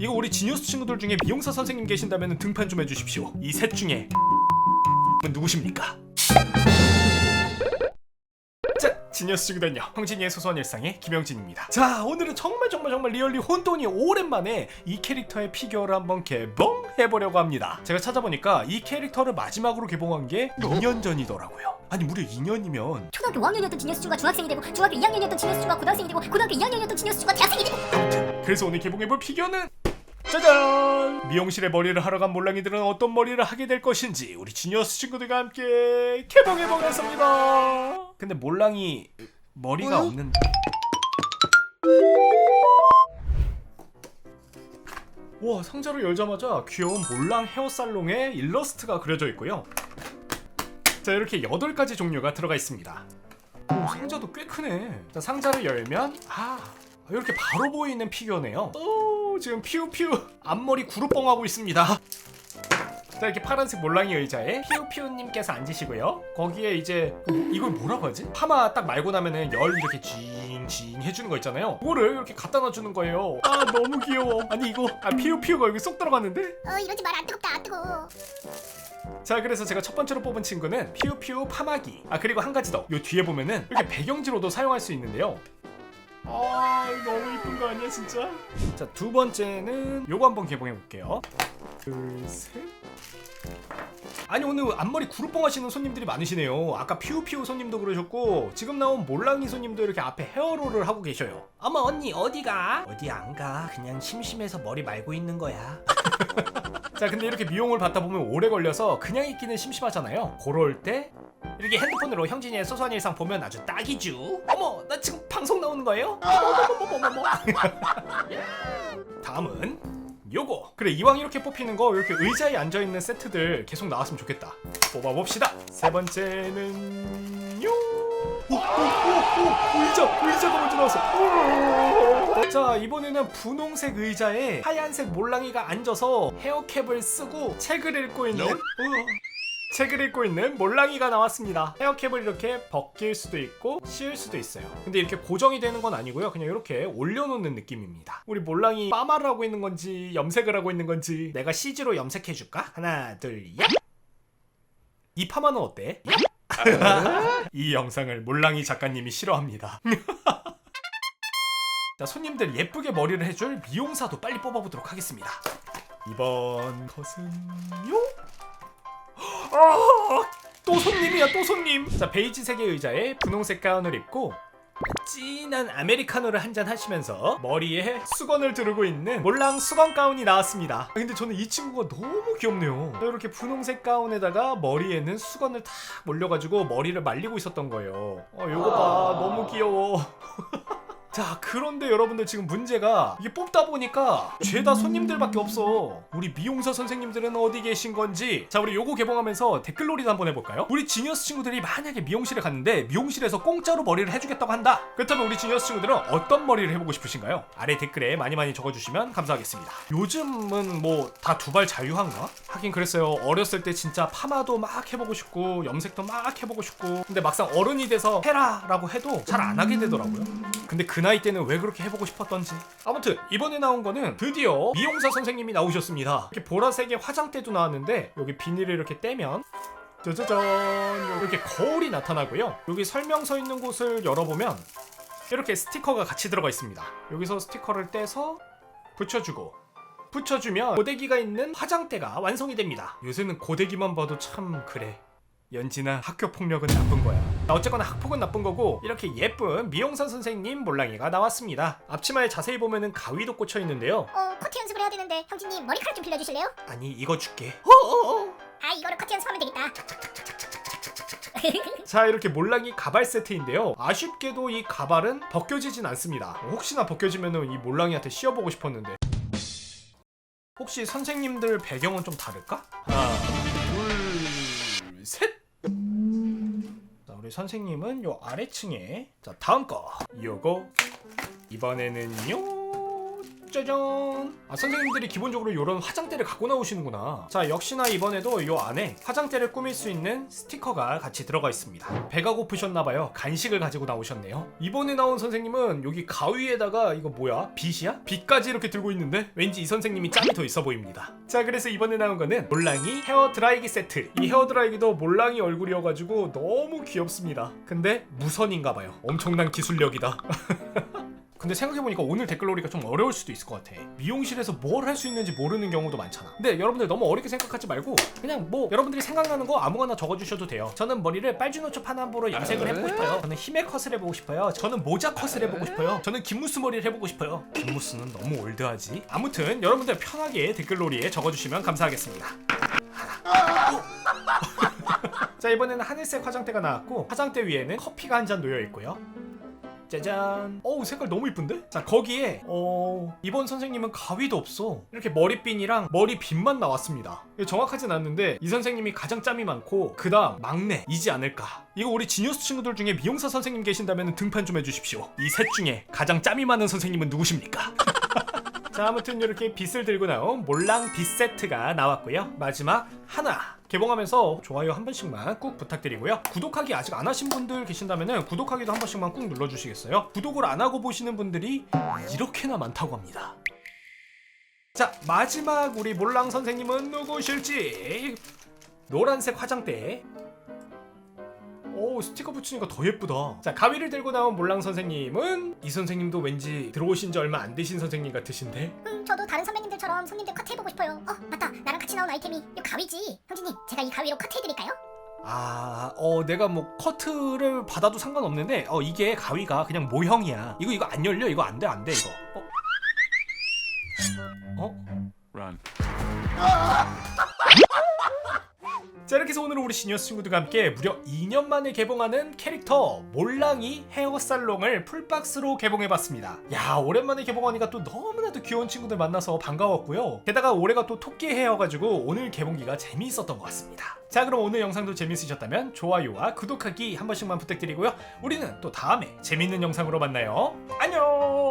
이거 우리 지니어스 친구들 중에 미용사 선생님 계신다면 등판 좀 해주십시오. 이 셋 중에 은 누구십니까? 자, 지니어스 친구들요. 형진이의 소소한 일상의 김영진입니다. 자, 오늘은 정말 정말 정말 리얼리 혼돈이 오랜만에 이 캐릭터의 피규어를 한번 개봉해보려고 합니다. 제가 찾아보니까 이 캐릭터를 마지막으로 개봉한 게 2년 전이더라고요. 아니 무려 2년이면 초등학교 5학년이었던 지니어스 친구가 중학생이 되고 중학교 2학년이었던 지니어스 친구가 고등학생이 되고 고등학교 2학년이었던 지니어스 친구가 대학생이 되고 그래서 오늘 개봉해볼 피규어는 짜잔! 미용실에 머리를 하러 간 몰랑이들은 어떤 머리를 하게 될 것인지 우리 지니어스 친구들과 함께 개봉해보겠습니다. 근데 몰랑이 머리가 어이? 없는. 와 상자를 열자마자 귀여운 몰랑 헤어살롱의 일러스트가 그려져 있고요. 자 이렇게 8가지 종류가 들어가 있습니다. 오, 상자도 꽤 크네. 자, 상자를 열면 아 이렇게 바로 보이는 피규어네요. 오 지금 피우피우 앞머리 구루뻥 하고 있습니다. 자 이렇게 파란색 몰랑이 의자에 피우피우님께서 앉으시고요. 거기에 이제 그 이걸 뭐라고 하지? 파마 딱 말고 나면은 열 이렇게 징징 해주는 거 있잖아요. 그거를 이렇게 갖다 놔주는 거예요. 아 너무 귀여워. 아니 이거 아 피우피우가 여기 쏙 들어갔는데? 어 이러지 마라 안 뜨겁다 안 뜨거워 자 그래서 제가 첫 번째로 뽑은 친구는 피우피우 파마기 아 그리고 한 가지 더 요 뒤에 보면은 이렇게 배경지로도 사용할 수 있는데요 아 너무 이쁜 거 아니야 진짜? 자 두 번째는 요거 한번 개봉해 볼게요. 둘 셋. 아니 오늘 앞머리 구루뻥 하시는 손님들이 많으시네요. 아까 피우피우 손님도 그러셨고 지금 나온 몰랑이 손님도 이렇게 앞에 헤어롤을 하고 계셔요. 어머 언니 어디가? 어디 안 가? 그냥 심심해서 머리 말고 있는 거야. 자 근데 이렇게 미용을 받다 보면 오래 걸려서 그냥 있기는 심심하잖아요. 그럴 때 이렇게 핸드폰으로 형진이의 소소한 일상 보면 아주 딱이죠. 어머 나 지금 방송 나오는 거예요? 어머머머머머머. 다음은 요거. 그래 이왕 이렇게 뽑히는 거 이렇게 의자에 앉아있는 세트들 계속 나왔으면 좋겠다. 뽑아봅시다. 세 번째는 요. 오, 오, 오, 오, 의자 의자가 먼저 나왔어. 자 이번에는 분홍색 의자에 하얀색 몰랑이가 앉아서 헤어캡을 쓰고 책을 읽고 있는 어, 책을 읽고 있는 몰랑이가 나왔습니다. 헤어캡을 이렇게 벗길 수도 있고 씌울 수도 있어요. 근데 이렇게 고정이 되는 건 아니고요. 그냥 이렇게 올려놓는 느낌입니다. 우리 몰랑이 빠마를 하고 있는 건지 염색을 하고 있는 건지 내가 CG로 염색해 줄까? 하나 둘 얍! 이 파마는 어때? 얍! 이 영상을 몰랑이 작가님이 싫어합니다. 자, 손님들 예쁘게 머리를 해줄 미용사도 빨리 뽑아보도록 하겠습니다. 이번 컷은요? 아, 또 손님이야, 또 손님. 자, 베이지색의 의자에 분홍색 가운을 입고 진한 아메리카노를 한 잔 하시면서 머리에 수건을 두르고 있는 몰랑 수건 가운이 나왔습니다. 아, 근데 저는 이 친구가 너무 귀엽네요. 이렇게 분홍색 가운에다가 머리에는 수건을 탁 몰려가지고 머리를 말리고 있었던 거예요. 어, 요거 봐, 너무 귀여워. 자 그런데 여러분들 지금 문제가 이게 뽑다 보니까 죄다 손님들밖에 없어. 우리 미용사 선생님들은 어디 계신 건지. 자 우리 요거 개봉하면서 댓글놀이도 한번 해볼까요? 우리 지니어스 친구들이 만약에 미용실에 갔는데 미용실에서 공짜로 머리를 해주겠다고 한다. 그렇다면 우리 지니어스 친구들은 어떤 머리를 해보고 싶으신가요? 아래 댓글에 많이 많이 적어주시면 감사하겠습니다. 요즘은 뭐 다 두발 자유한가? 하긴 그랬어요. 어렸을 때 진짜 파마도 막 해보고 싶고 염색도 막 해보고 싶고. 근데 막상 어른이 돼서 해라 라고 해도 잘 안 하게 되더라고요. 근데 그 나이 때는 왜 그렇게 해보고 싶었던지. 아무튼 이번에 나온 거는 드디어 미용사 선생님이 나오셨습니다. 이렇게 보라색의 화장대도 나왔는데 여기 비닐을 이렇게 떼면 짜자잔 이렇게 거울이 나타나고요. 여기 설명서 있는 곳을 열어보면 이렇게 스티커가 같이 들어가 있습니다. 여기서 스티커를 떼서 붙여주고 붙여주면 고데기가 있는 화장대가 완성이 됩니다. 요새는 고데기만 봐도 참 그래 연진아 학교 폭력은 나쁜 거야. 어쨌거나 학폭은 나쁜 거고 이렇게 예쁜 미용사 선생님 몰랑이가 나왔습니다. 앞치마에 자세히 보면은 가위도 꽂혀 있는데요. 어 커트 연습을 해야 되는데 형진님 머리카락 좀 빌려주실래요? 아니 이거 줄게. 아 이거로 커트 연습하면 되겠다 자 이렇게 몰랑이 가발 세트인데요. 아쉽게도 이 가발은 벗겨지진 않습니다. 혹시나 벗겨지면은 이 몰랑이한테 씌워보고 싶었는데. 혹시 선생님들 배경은 좀 다를까? 하나, 둘, 셋. 자, 우리 선생님은 요 아래층에 자 다음 거. 요거. 이번에는요 짜잔. 아 선생님들이 기본적으로 이런 화장대를 갖고 나오시는구나. 자 역시나 이번에도 이 안에 화장대를 꾸밀 수 있는 스티커가 같이 들어가 있습니다. 배가 고프셨나봐요. 간식을 가지고 나오셨네요. 이번에 나온 선생님은 여기 가위에다가 이거 뭐야? 빗이야? 빗까지 이렇게 들고 있는데 왠지 이 선생님이 짬이 더 있어 보입니다. 자 그래서 이번에 나온 거는 몰랑이 헤어 드라이기 세트. 이 헤어 드라이기도 몰랑이 얼굴이어가지고 너무 귀엽습니다. 근데 무선인가봐요. 엄청난 기술력이다 근데 생각해보니까 오늘 댓글놀이가 좀 어려울 수도 있을 것 같아. 미용실에서 뭘 할 수 있는지 모르는 경우도 많잖아. 근데 여러분들 너무 어렵게 생각하지 말고 그냥 뭐 여러분들이 생각나는 거 아무거나 적어주셔도 돼요. 저는 머리를 빨주노초 파남보로 염색을 해보고 싶어요. 저는 힘의 컷을 해보고 싶어요. 저는 모자 컷을 해보고 싶어요. 저는 김무스 머리를 해보고 싶어요. 김무스는 너무 올드하지. 아무튼 여러분들 편하게 댓글놀이에 적어주시면 감사하겠습니다. 자 이번에는 하늘색 화장대가 나왔고 화장대 위에는 커피가 한 잔 놓여 있고요. 짜잔. 어우 색깔 너무 이쁜데? 자 거기에 어 이번 선생님은 가위도 없어. 이렇게 머리핀이랑 머리빗만 나왔습니다. 정확하진 않는데 이 선생님이 가장 짬이 많고 그 다음 막내이지 않을까. 이거 우리 지니어스 친구들 중에 미용사 선생님 계신다면 등판 좀 해주십시오. 이 셋 중에 가장 짬이 많은 선생님은 누구십니까? 자 아무튼 이렇게 빗을 들고 나온 몰랑 빗 세트가 나왔고요 마지막 하나 개봉하면서 좋아요 한 번씩만 꾹 부탁드리고요. 구독하기 아직 안 하신 분들 계신다면 구독하기도 한 번씩만 꾹 눌러주시겠어요? 구독을 안 하고 보시는 분들이 이렇게나 많다고 합니다. 자 마지막 우리 몰랑 선생님은 누구실지? 노란색 화장대 오 스티커 붙이니까 더 예쁘다 자 가위를 들고 나온 몰랑 선생님은 이 선생님도 왠지 들어오신 지 얼마 안 되신 선생님 같으신데 음, 저도 다른 선배님들처럼 손님들 컷해보고 싶어요. 어, 맞다. 나랑 같이 나온 아이템이 이 가위지. 형진님, 제가 이 가위로 컷해드릴까요? 아, 어, 내가 뭐 커트를 받아도 상관없는데, 어, 이게 가위가 그냥 모형이야. 이거 이거 안 열려, 이거 안 돼, 안 돼, 이거. 어? 어? Run. 자 이렇게 해서 오늘 우리 시니어스 친구들과 함께 무려 2년 만에 개봉하는 캐릭터 몰랑이 헤어살롱을 풀박스로 개봉해봤습니다. 야 오랜만에 개봉하니까 또 너무나도 귀여운 친구들 만나서 반가웠고요. 게다가 올해가 또 토끼 해여가지고 오늘 개봉기가 재미있었던 것 같습니다. 자 그럼 오늘 영상도 재밌으셨다면 좋아요와 구독하기 한 번씩만 부탁드리고요. 우리는 또 다음에 재밌는 영상으로 만나요. 안녕